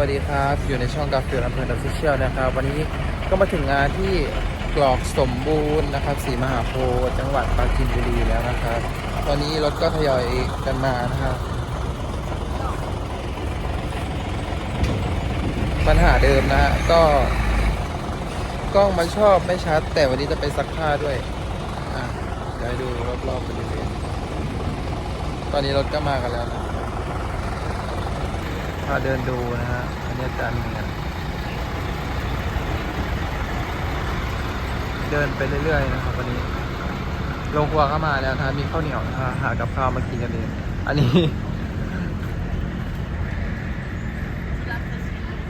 วัสดีครับ อยู่ในช่องกาฟิลอำเภอดับฟิเชียลนะครับ วันนี้ก็มาถึงงานที่กรอกสมบูรณ์นะครับสีมหาโพธิ์จังหวัดปราจีนบุรีแล้วนะครับ ตอนนี้รถก็ทยอยกันมานะครับปัญหาเดิมนะฮะก็กล้องมันชอบไม่ชัด แต่วันนี้จะไปซักผ้าด้วยอะเดี๋ยวดูรอบๆบริเวณตอนนี้รถก็มากันแล้วนะ พาเดินดูนะฮะอันนี้อาจารย์เหมือนเดินไปเรื่อยๆนะครับวันนี้โรงครัวก็มาแล้วนะมีข้าวเหนียวนะฮะหากับข้าวมากินกันเองอันนี้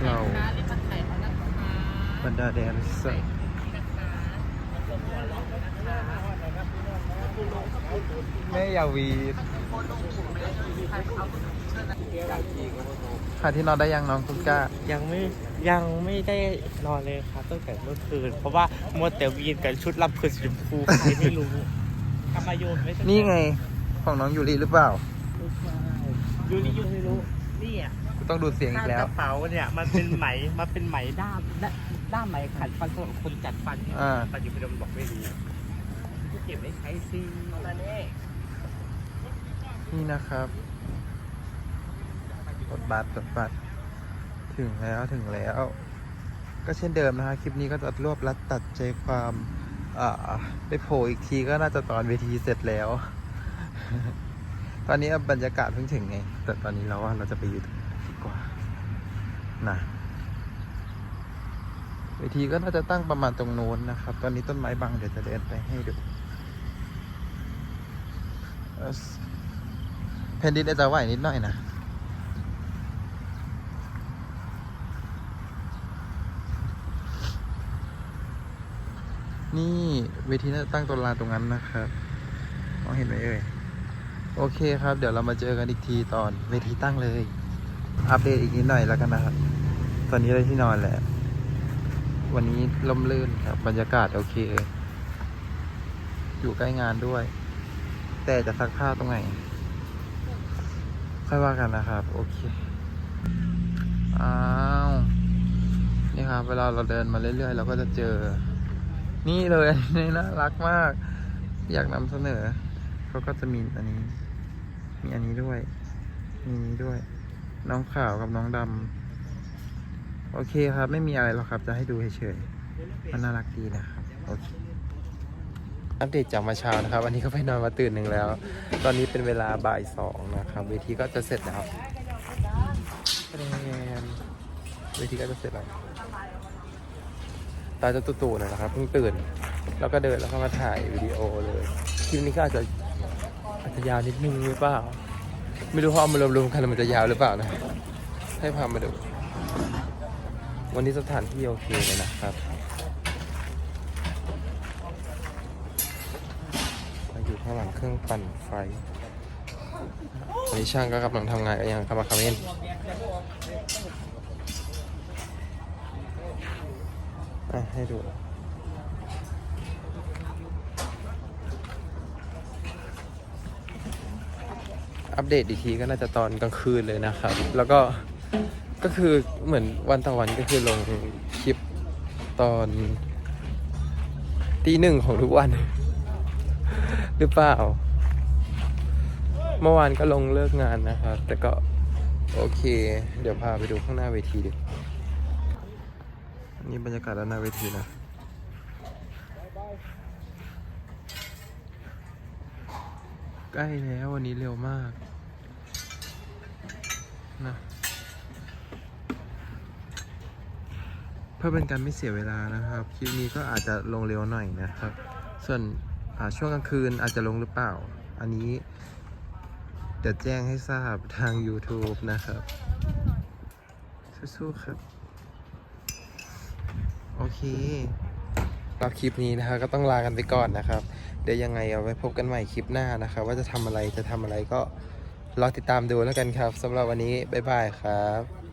เราบรรดาแดนเซอร์ แม่ยาวีหาที่นอนได้ยังน้องคุณก้า ยังไม่ยังไม่ได้นอนเลยครับตั้งแต่เมื่อคืน เพราะว่ามัวแต่วีนกันชุดรับคือสีชมพูใครไม่รู้ทำมาโยนไม่ใช่นี่ไงของน้องยูริหรือเปล่ายูนี่ยูไม่รู้นี่อะต้องดูดเสียงอีกแล้วกระเป๋าเนี่ยมันเป็นไหมมันเป็นไหมด้ามด้าด้ามไหมขัดฟันสำหรับคนจัดฟันอ่าปัจจุบันบอกไม่รู้เก็บไว้ใช้ซินั่นเอง นี่นะครับกดบัตรกดบัตรถึงแล้วถึงแล้ว ก็เช่นเดิมนะฮะคลิปนี้ก็จะรวบรัดตัดใจความไปโผล่อีกทีก็น่าจะตอนเวทีเสร็จแล้ว ตอนนี้บรรยากาศเพิ่งถึงไง แต่ตอนนี้เราว่าเราจะไปอยู่ตรงนั้ดีกว่านะเวทีก็น่าจะตั้งประมาณตรงโน้นนะครับ ตอนนี้ต้นไม้บังเดี๋ยวจะเดินไปให้ดู ผ่นดินอาจจะไหวนิดหน่อยนะนี่เวทีน่าตั้งตัวลานตรงนั้นนะครับมองเห็นไหมเอ่ย โอเคครับ เดี๋ยวเรามาเจอกันอีกทีตอนเวทีตั้งเลย อัปเดตอีกนิดหน่อยแล้วกันนะครับ ตอนนี้ได้ที่นอนแล้ว วันนี้ล่มลื่นครับ บรรยากาศโอเค อยู่ใกล้งานด้วย แต่จะซักผ้าตรงไหน ค่อยว่ากันนะครับ โอเค อ้าว นี่ครับ เวลาเราเดินมาเรื่อยๆ เราก็จะเจอ นี่เลยอันนี้น่ารักมาก อยากนำเสนอเขาก็จะมีอันนี้ มีอันนี้ด้วย มีนี้ด้วย น้องขาวกับน้องดำ โอเคครับ ไม่มีอะไรหรอกครับ จะให้ดูเฉยๆ มันน่ารักดีนะครับ โอเค อัปเดตจากมาเช้านะครับ วันนี้ก็ไปนอนมาตื่นหนึ่งแล้ว ตอนนี้เป็นเวลาบ่ายสองนะครับ เวทีก็จะเสร็จแล้วคะแนนเวทีก็จะเสร็จแล้วตาจะตู่ๆหน่อยนะครับเพิ่งตื่น แล้วก็เดินแล้วก็มาถ่ายวิดีโอเลยคลิปนี้ก็อาจจะอาจจะยาวนิดนึงหรือเปล่า ไม่รู้ว่าเอามารวมๆกันมันจะยาวหรือเปล่านะ ให้พามาดู วันนี้สถานที่โอเคเลยนะครับมาอยู่ ข้างหลังเครื่องปั่นไฟนนี้ช่างก็กำลังทำงานกันอย่างขมักเขม้นอะให้ดูอัปเดตอีกทีก็น่าจะตอนกลางคืนเลยนะครับ แล้วก็ก็คือเหมือนวันต่อวันก็คือลงคลิปตอนตีหนึ่งของทุกวัน หรือเปล่า เมื่อวานก็ลงเลิกงานนะครับ แต่ก็โอเค เดี๋ยวพาไปดูข้างหน้าเวทีดินี่บรรยากาศด้านหน้าเวทีนะใกล้แล้ววันนี้เร็วมากนะเพื่อเป็นการไม่เสียเวลานะครับ คลิปนี้ก็อาจจะลงเร็วหน่อยนะครับ ส่วน ช่วงกลางคืนอาจจะลงหรือเปล่า อันนี้เดี๋ยวแจ้งให้ทราบทาง YouTube นะครับ สู้ๆครับ โอเครับคลิปนี้นะครับก็ต้องลากันไปก่อนนะครับ เดี๋ยวยังไงเอาไว้พบกันใหม่คลิปหน้านะครับ ว่าจะทำอะไรจะทำอะไรก็รอติดตามดูแล้วกันครับสำหรับวันนี้ บ๊ายบายครับ